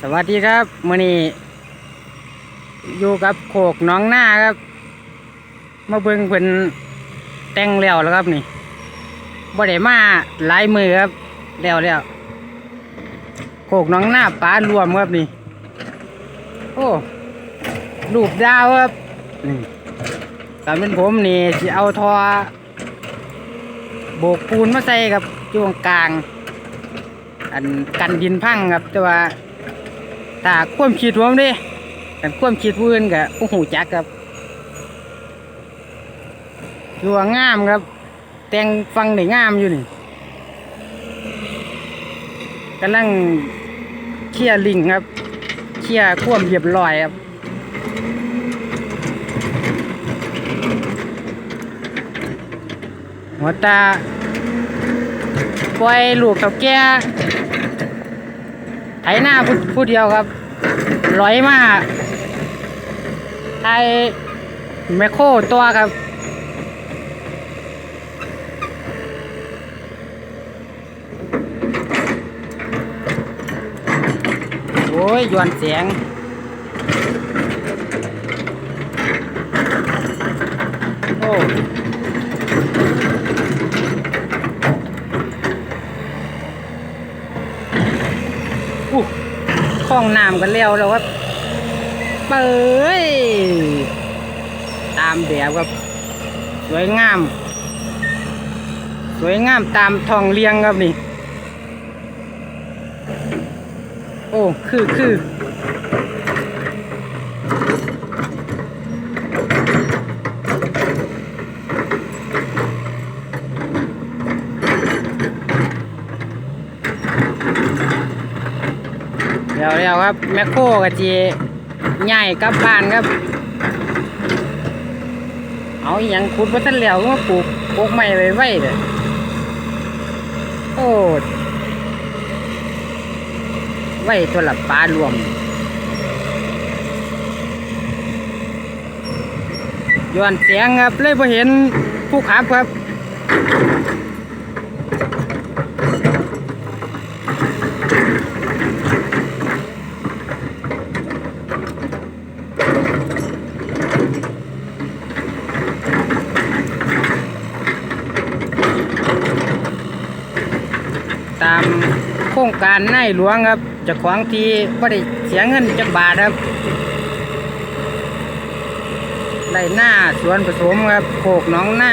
สวัสดีครับมื่อนี้อยู่กับโขกน้องหน้าครับ มาเบิ่งเพิ่นแต่งแล้วแล้วครับนี่บ่ได้มาหลายมือครับแล้วแล้วโขกน้องหน้าปลารวมครับนี่ โอ้ลูกดาวครับนี่ตามเป็นผมนี่สิเอาทอโบกปูนมาใส่ครับช่วงกลาง อันกันดินพังครับแต่ว่า ถ้าความคิดผมดิแต่ความคิดผู้อื่นกับผู้หูจักครับดูว่างามครับ แต่งฟังได้งามอยู่นี่กำลังเคลียร์ลิงครับ เคลียร์ควมเรียบร้อยครับหัวตาปล่อยลูกกับแก่ ไถหน้าผู้ผู้เดียวครับลอยมาไทยแมคโครตัวครับโอ้ยย้อนเสียงโอ้ ของน้ำกันแล้วแล้วครับเปิดตามแบบครับ สวยงาม สวยงามตามทองเลียงครับนี่ โอ้ คือคือ ดี๋ยวเดี๋ยวครับแมคโครกับจีใหญ่กลับบ้านครับ เอาอย่างขุดมาทันแล้วก็มาปลูกปลูกใหม่ไว้ไว้เลยโอ้ไว้ตัวละปลารวมย้อนเสียงครับเลยพอเห็นผู้ขับครับ ตามโครงการนายหลวงครับจะขวางทีไม่ได้เสียเงินจักบาทครับไรหน้าสวนผสมครับโขกน้องหน้า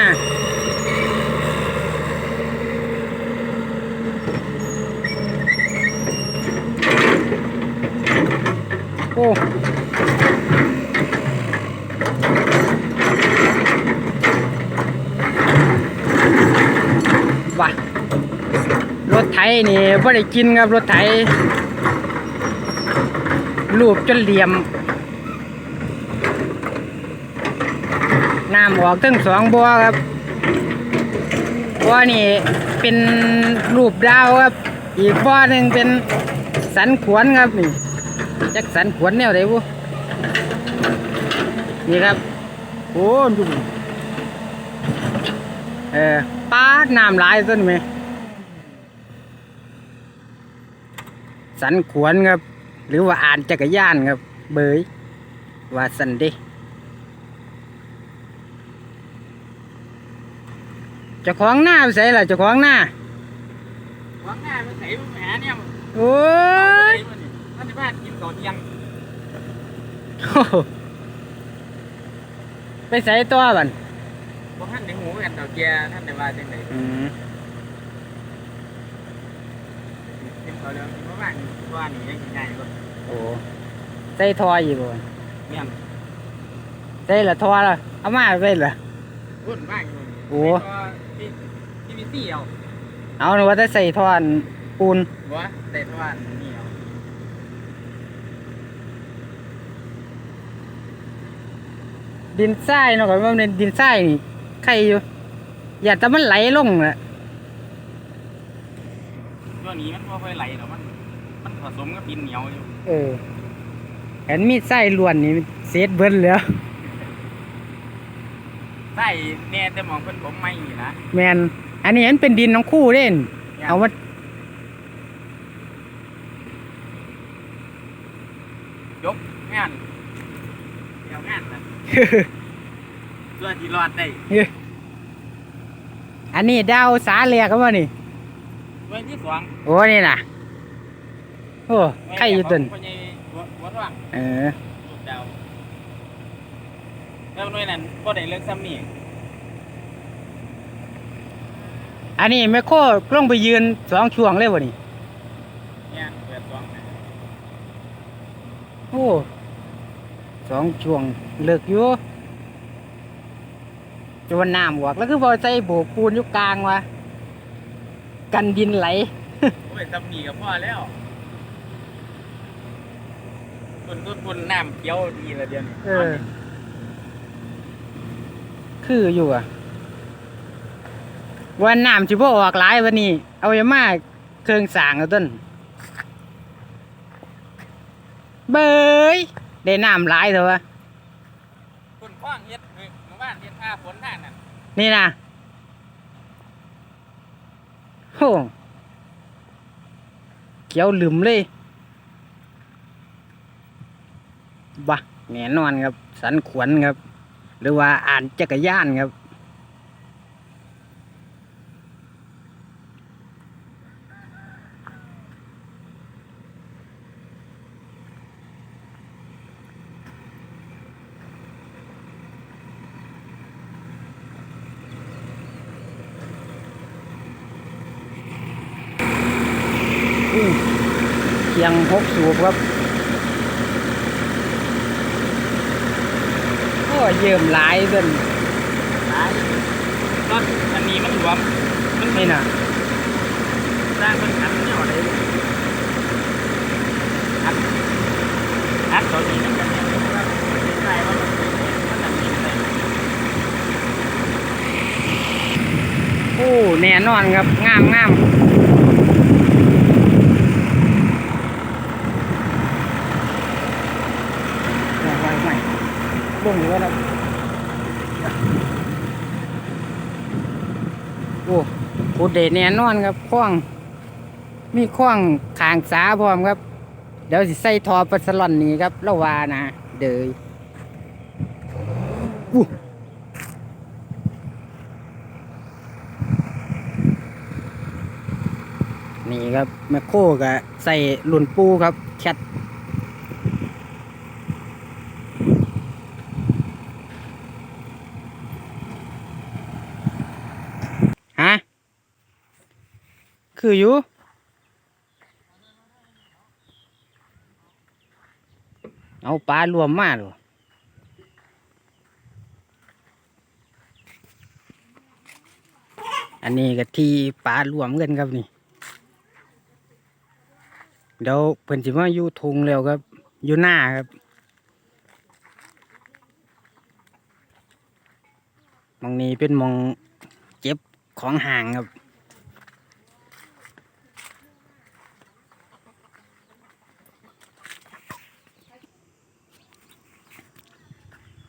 โอ้ว่ะ ไถนี่ไ่ได้กินครับรถไถรูปจนเหลี่ยมน้ำออกทั้งสองบัวครับบัวนี่เป็นรูปดาวครับ อีกบัวหนึ่งเป็นสันขวนครับนี่จักสันขวนแนวไหนบุนี่ครับโอ้ดูเออป้าดน้ำลายต้นไหม สันขวนครับ หรือว่าอ่านจักรยานครับ เบยว่าสันเดเจะของหน้าไปใส่ล่ะเจะของหน้าวางหน้ามันใส่แหมเนี่ยโอ้ยมันจะบ้านกินก่อนยังโอ้โหไปใส่ตัวบันพวกท่านในหูกันดอกเกียท่านในว่าจังไหนอืมกินก่อนแล้วเพราะ ว่าว่านี่ยังใหญ่กว่าโอ้ใส่ทออยู่บ่เมี่ยงใส่ละทอละเอามาไปละรุ่นมากอยู่โอ้ที่ที่มีซี่เอาเอาหนูว่าจะใส่ทอนปูนบัวแต่ทว่านี่เอาดินทรายเนาะก็ว่าเป็นดินทรายนี่ใครอยู่ อย่าแต่มันไหลลงน่ะตัวนี้มันไม่ค่อยไหลหรอกมันมัน ผสมกับดินเหนียวอยู่เออเห็นมีไส้ล้วนนี่เศษเบิ้ลแล้วใส่แน่แต่มองเพิ่นผมไม่นี่นะแมนอันนี้มันเป็นดินน้องคู่เด่นเนี่ยเอาเอามาเเนี่ยนี่ยยยกงานเดี๋ยวงานนะส่วนที่รอดได้อันนี้ดาวสาเลียกกันวะนี่ส่วนที่สองโอ้นี่น่ะโอ้ใครอยู่ตุนพ่อใหญ่หัวหัวร่างเออลูกดาวแล้วหน่วยนั้นก็ได้เลิกซ้ำนี่อันนี้แม่โคลงไปยืนสองช่วงเลยวะนี่เนี่ยเปิดสองนะโอ้สองช่วงเลิกอยู่จนน้ำหวกแล้วคือพอใจโบกปูนอยู่กลางวะกันดินไหลโอ้ยซ้ำนี่กับพ่อแล้ว คนต้นคนน้ำเขียวดีละเดียวนี้เออ คืออยู่อะ วันน้ำจิบ่ออกหลายวันนี้ เอาอย่ามาเครื่องสางเอาต้นเบยได้น้ำหลายเถอะวะคนคว้างเฮ็ดเฮ้ยหมู่บ้านเฮ็ดท่าฝนท่านั่นนี่นะโอ้เขียวหลืมเลย บะแน่นอนครับ สันขวนครับ หรือว่าอ่านจักรยานครับอู้เคียงหกสูบครับ โอ้เยิ่มหลายเดินหลายต้นอันนี้มันหวมมันนี่น่ะสร้างมันขันนี่ยอะไรอัดอัดตัวนี้มันกันเนี่ยนะครับใช่ว่ามันโอ้แน่นอนครับ งามงามไม่ไม่ลงอยู่แล้วนะโอ้ พูดเดแน่นอนครับคล้อง มีคล้องขางสาพร้อมครับ เดี๋ยวสิใส่ทอปัสลอนนี่ครับละวานะเดยอู้นี่ครับแมคโครก็ใส่หลุนปูครับแคทฮะ คืออยู่เอาปลารวมมาหรออันนี้ก็ที่ปลารวมกันครับนี่ เดี๋ยวเพิ่นสิมาอยู่ทงแล้วครับ อยู่หน้าครับมองนี้เป็นมองเจ็บของห่างครับ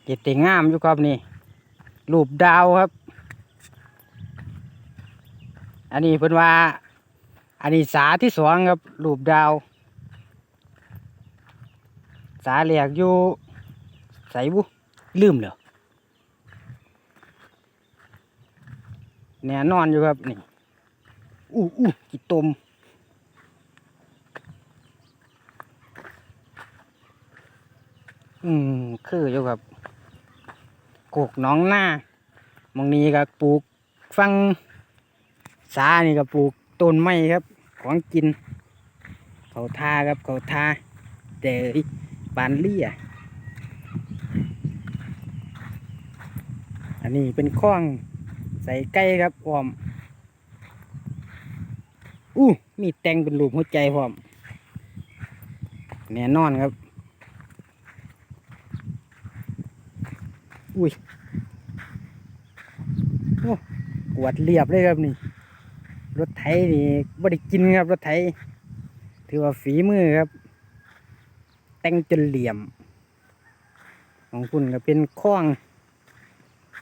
เจ็ดติงามอยู่ครับนี่รูปดาวครับ อันนี้เพิ่นว่า อันนี้สาที่สองครับรูปดาว สาเหลียกอยู่ใสบุลืมแล้วแน่นอนอยู่ครับนี่อู้อู้กิตมอืมคืออยู่ครับ กกน้องหน้ามองนี้ก็ปลูกฟังสานี่ก็ปลูกต้นไม้ครับ ของกิน เขาทาครับเขาทาเดยปานเลี่ยอันนี้เป็นข้องใส่ไก่ครับพร้อมอู้มีแตงเป็นรูปหัวใจพร้อมแน่นอนครับ อุ้ยโอ้กวดเรียบเลยครับนี่ รถไถนี่บ่ได้กินครับรถไถ ถือว่าฝีมือครับ แต่งจนเหลี่ยม ของคุณก็เป็นข้อง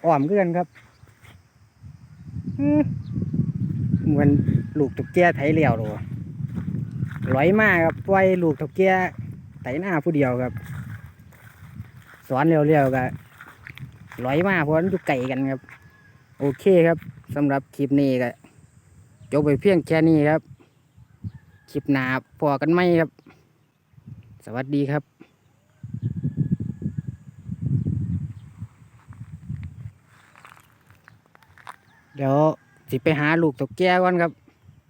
อ้อมเกือนครับเหมือนลูกตุกแกไถเหลี่ยวหรอร้อยมากครับปล่อยลูกตุกแกไถหน้าผู้เดียวครับ สอนเร็วๆก็ ลอยมาเพราะมันอยู่ไกลกันครับ โอเคครับสำหรับคลิปนี้ก็จบไปเพียงแค่นี้ครับ คลิปหนาพอกันไหมครับ สวัสดีครับเดี๋ยวสิไปหาลูกตกแก่ก่อนครับ